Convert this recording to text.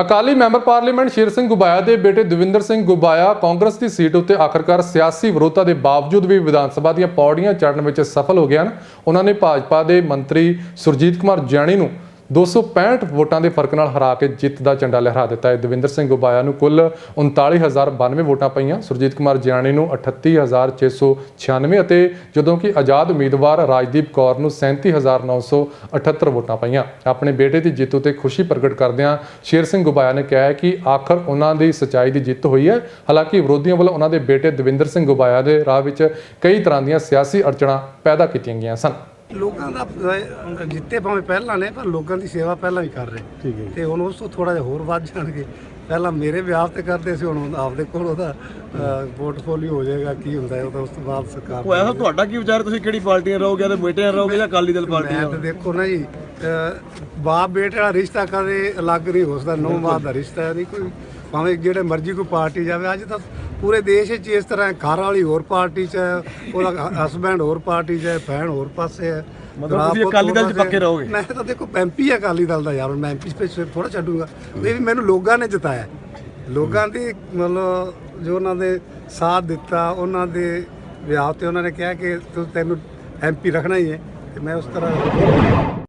Akali member parliament Sher Singh Gubaya ਦੇ ਬੇਟੇ ਦਵਿੰਦਰ ਸਿੰਘ ਗੁਬਾਇਆ ਕਾਂਗਰਸ ਦੀ ਸੀਟ ਉੱਤੇ ਆਖਰਕਾਰ ਸਿਆਸੀ ਵਿਰੋਧਤਾ ਦੇ ਬਾਵਜੂਦ ਵੀ ਵਿਧਾਨ ਸਭਾ ਦੀਆਂ ਪੌੜੀਆਂ ਚੜ੍ਹਨ ਵਿੱਚ ਸਫਲ ਹੋ ਗਏ ਹਨ। ਉਹਨਾਂ ਨੇ ਭਾਜਪਾ ਦੇ ਮੰਤਰੀ ਸੁਰਜੀਤ ਕੁਮਾਰ ਜੈਣੀ ਨੂੰ 265 ਵੋਟਾਂ ਦੇ ਫ਼ਰਕ ਨਾਲ ਹਰਾ ਕੇ ਜਿੱਤ ਦਾ ਝੰਡਾ ਲਹਿਰਾ ਦਿੱਤਾ ਹੈ। ਦਵਿੰਦਰ ਸਿੰਘ ਗੁਬਾਇਆ ਨੂੰ ਕੁੱਲ 39092 ਵੋਟਾਂ ਪਈਆਂ। ਸੁਰਜੀਤ ਕੁਮਾਰ ਜਿਆਣੀ ਨੂੰ 38696 ਅਤੇ ਜਦੋਂ ਕਿ ਆਜ਼ਾਦ ਉਮੀਦਵਾਰ ਰਾਜਦੀਪ ਕੌਰ ਨੂੰ 37978 ਵੋਟਾਂ ਪਈਆਂ। ਆਪਣੇ ਬੇਟੇ ਦੀ ਜਿੱਤ ਉਤੇ ਖੁਸ਼ੀ ਪ੍ਰਗਟ ਕਰਦਿਆਂ ਸ਼ੇਰ ਸਿੰਘ ਗੁਬਾਇਆ ਨੇ ਕਿਹਾ ਹੈ ਕਿ ਆਖਰ ਉਹਨਾਂ ਦੀ ਸਚਾਈ ਦੀ ਜਿੱਤ ਹੋਈ ਹੈ। ਹਾਲਾਂਕਿ ਵਿਰੋਧੀਆਂ ਵੱਲੋਂ ਉਹਨਾਂ ਦੇ ਬੇਟੇ ਦਵਿੰਦਰ ਸਿੰਘ ਗੁਬਾਇਆ ਦੇ ਰਾਹ ਵਿੱਚ ਕਈ ਤਰ੍ਹਾਂ ਦੀਆਂ ਸਿਆਸੀ ਅੜਚਣਾਂ ਪੈਦਾ ਕੀਤੀਆਂ ਗਈਆਂ ਸਨ। ਲੋਕਾਂ ਦਾ ਅਹ, ਜਿੱਤੇ ਭਾਵੇਂ ਪਹਿਲਾਂ ਨੇ ਪਰ ਲੋਕਾਂ ਦੀ ਸੇਵਾ ਪਹਿਲਾਂ ਵੀ ਕਰ ਰਹੇ। ਠੀਕ ਹੈ ਤੇ ਹੁਣ ਉਸ ਤੋਂ ਥੋੜਾ ਜਿਹਾ ਹੋਰ ਵੱਧ ਜਾਣਗੇ। ਪਹਿਲਾਂ ਮੇਰੇ ਵਿਆਹ ਤੇ ਕਰਦੇ ਸੀ ਹੁਣ ਆਪਦੇ ਕੋਲ ਉਹਦਾ ਪੋਰਟਫੋਲੀਓ ਹੋ ਜਾਏਗਾ ਕੀ ਹੁੰਦਾ ਹੈ ਉਹਦਾ ਉਸ ਤੋਂ ਬਾਅਦ ਸਰਕਾਰ ਉਹ ਐਸਾ ਤੁਹਾਡਾ ਕੀ ਵਿਚਾਰ ਤੁਸੀਂ ਕਿਹੜੀ ਪਾਰਟੀਆਂ ਰਹੋਗੇ ਤੇ ਬੇਟੇ ਨਾਲ ਰਹੋਗੇ ਜਾਂ ਅਕਾਲੀ ਦਲ ਪਾਰਟੀ ਮੈਂ ਤਾਂ ਦੇਖੋ ਨਾ ਜੀ ਅਹ, ਬਾਪ ਬੇਟੇ ਵਾਲਾ ਰਿਸ਼ਤਾ ਕਦੇ ਅਲੱਗ ਨਹੀਂ ਹੋ ਸਕਦਾ ਨੌ ਬਾਪ ਦਾ ਰਿਸ਼ਤਾ ਹੈ ਨਹੀਂ ਕੋਈ ਭਾਵੇਂ ਜਿਹੜੇ ਮਰਜ਼ੀ ਕੋਈ ਪਾਰਟੀ ਜਾਵੇ ਅੱਜ ਤਾਂ ਪੂਰੇ ਦੇਸ਼ ਵਿੱਚ ਇਸ ਤਰ੍ਹਾਂ ਘਰ ਵਾਲੀ ਹੋਰ ਪਾਰਟੀ 'ਚ ਹੈ ਉਹਦਾ ਹਸਬੈਂਡ ਹੋਰ ਪਾਰਟੀ 'ਚ ਹੈ ਭੈਣ ਹੋਰ ਪਾਸੇ ਹੈ। ਮਤਲਬ ਤੁਸੀਂ ਅਕਾਲੀ ਦਲ 'ਚ ਪੱਕੇ ਰਹੋਗੇ? ਮੈਂ ਤਾਂ ਦੇਖੋ ਐਮਪੀ ਹੈ ਅਕਾਲੀ ਦਲ ਦਾ ਯਾਰ ਮੈਂ ਐਮਪੀ ਸਪੇਸ ਥੋੜਾ ਛੱਡੂਗਾ। ਇਹ ਵੀ ਮੈਨੂੰ ਲੋਕਾਂ ਨੇ ਜਿਤਾਇਆ। ਲੋਕਾਂ ਦੀ ਮਤਲਬ ਜੋ ਉਹਨਾਂ ਦੇ ਸਾਥ ਦਿੱਤਾ ਉਹਨਾਂ ਦੇ ਵਿਆਹ ਤੇ ਉਹਨਾਂ ਨੇ ਕਿਹਾ ਕਿ ਤੂੰ ਤੈਨੂੰ ਐਮਪੀ ਰੱਖਣਾ ਹੀ ਹੈ। ਤੇ ਮੈਂ ਉਸ ਤਰ੍ਹਾਂ